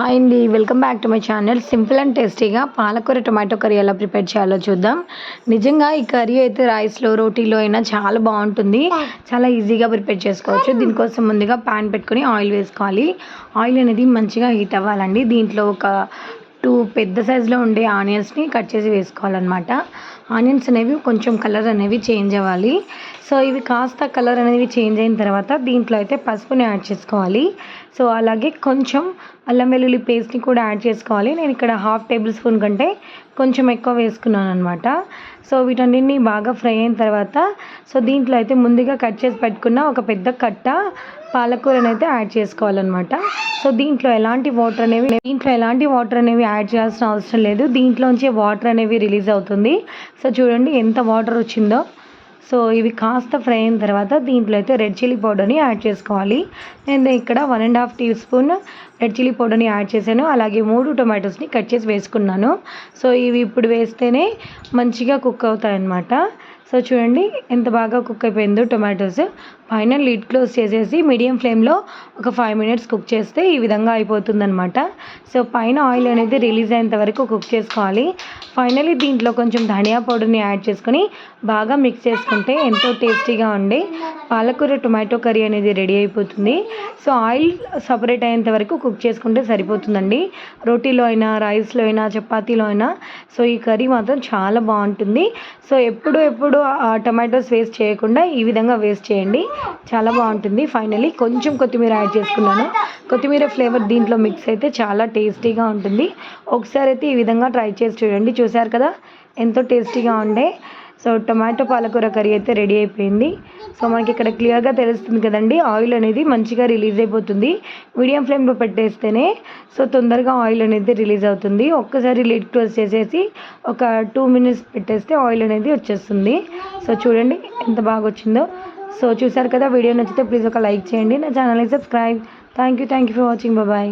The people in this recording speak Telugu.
హాయ్ అండి. Welcome back to my channel. Simple and టేస్టీగా పాలకూర టొమాటో కర్రీ ఎలా ప్రిపేర్ చేయాలో చూద్దాం. నిజంగా ఈ కర్రీ అయితే రైస్లో రోటీలో అయినా చాలా బాగుంటుంది. చాలా ఈజీగా ప్రిపేర్ చేసుకోవచ్చు. దీనికోసం ముందుగా ప్యాన్ పెట్టుకొని ఆయిల్ వేసుకోవాలి. ఆయిల్ అనేది మంచిగా హీట్ అవ్వాలండి. దీంట్లో ఒక టూ పెద్ద సైజులో ఉండే ఆనియన్స్ని కట్ చేసి వేసుకోవాలన్నమాట. ఆనియన్స్ అనేవి కొంచెం కలర్ అనేవి చేంజ్ అవ్వాలి. సో ఇవి కాస్త కలర్ అనేవి చేంజ్ అయిన తర్వాత దీంట్లో అయితే పసుపుని యాడ్ చేసుకోవాలి. సో అలాగే కొంచెం అల్లం వెల్లుల్లి పేస్ట్ని కూడా యాడ్ చేసుకోవాలి. నేను ఇక్కడ హాఫ్ టేబుల్ స్పూన్ కంటే కొంచెం ఎక్కువ వేసుకున్నాను అనమాట సో వీటన్నిటిని బాగా ఫ్రై అయిన తర్వాత సో దీంట్లో అయితే ముందుగా కట్ చేసి పెట్టుకున్న ఒక పెద్ద కట్ట పాలకూరని అయితే యాడ్ చేసుకోవాలన్నమాట. సో దీంట్లో ఎలాంటి వాటర్ అనేవి దీంట్లో ఎలాంటి వాటర్ అనేవి యాడ్ చేయాల్సిన అవసరం లేదు. దీంట్లోంచి వాటర్ అనేవి రిలీజ్ అవుతుంది. సో చూడండి ఎంత వాటర్ వచ్చిందో. సో ఇవి కాస్త ఫ్రై అయిన తర్వాత దీంట్లో అయితే రెడ్ చిల్లీ పౌడర్ని యాడ్ చేసుకోవాలి. నేను ఇక్కడ one and half teaspoon red chilli పౌడర్ని యాడ్ చేశాను. అలాగే మూడు టొమాటోస్ని కట్ చేసి వేసుకున్నాను. సో ఇవి ఇప్పుడు వేస్తేనే మంచిగా కుక్ అవుతాయి అన్నమాట సో చూడండి ఎంత బాగా కుక్ అయిపోయిందో టొమాటోస్. పైన లిడ్ క్లోజ్ చేసేసి మీడియం ఫ్లేమ్లో ఒక ఫైవ్ మినిట్స్ కుక్ చేస్తే ఈ విధంగా అయిపోతుందనమాట సో పైన ఆయిల్ అనేది రిలీజ్ అయ్యేంత వరకు కుక్ చేసుకోవాలి. ఫైనలీ దీంట్లో కొంచెం ధనియా పౌడర్ని యాడ్ చేసుకొని బాగా మిక్స్ చేసుకుంటే ఎంతో టేస్టీగా ఉండి పాలకూర టొమాటో కర్రీ అనేది రెడీ అయిపోతుంది. సో ఆయిల్ సపరేట్ అయ్యేంత వరకు కుక్ చేసుకుంటే సరిపోతుందండి. రోటీలో అయినా రైస్లో అయినా చపాతీలో అయినా సో ఈ కర్రీ మాత్రం చాలా బాగుంటుంది. సో ఎప్పుడు ఎప్పుడు టమాటోస్ వేస్ట్ చేయకుండా ఈ విధంగా వేస్ట్ చేయండి. చాలా బాగుంటుంది. ఫైనలీ కొంచెం కొత్తిమీర యాడ్ చేసుకున్నాను. కొత్తిమీర ఫ్లేవర్ దీంట్లో మిక్స్ అయితే చాలా టేస్టీగా ఉంటుంది. ఒకసారి అయితే ఈ విధంగా ట్రై చేసి చూడండి. చూసారు కదా? ఎంతో టేస్టీగా ఉండే. సో టొమాటో పాలకూర కర్రీ అయితే రెడీ అయిపోయింది. సో మనకి ఇక్కడ క్లియర్గా తెలుస్తుంది కదండి. ఆయిల్ అనేది మంచిగా రిలీజ్ అయిపోతుంది. మీడియం ఫ్లేమ్లో పెట్టేస్తేనే సో తొందరగా ఆయిల్ అనేది రిలీజ్ అవుతుంది. ఒక్కసారి లిడ్ క్లోజ్ చేసేసి ఒక టూ మినిట్స్ పెట్టేస్తే ఆయిల్ అనేది వచ్చేస్తుంది. సో చూడండి ఎంత బాగా వచ్చిందో. సో చూసారు కదా వీడియో నచ్చితే ప్లీజ్ ఒక లైక్ చేయండి నా ఛానల్ని subscribe thank you thank you for watching bye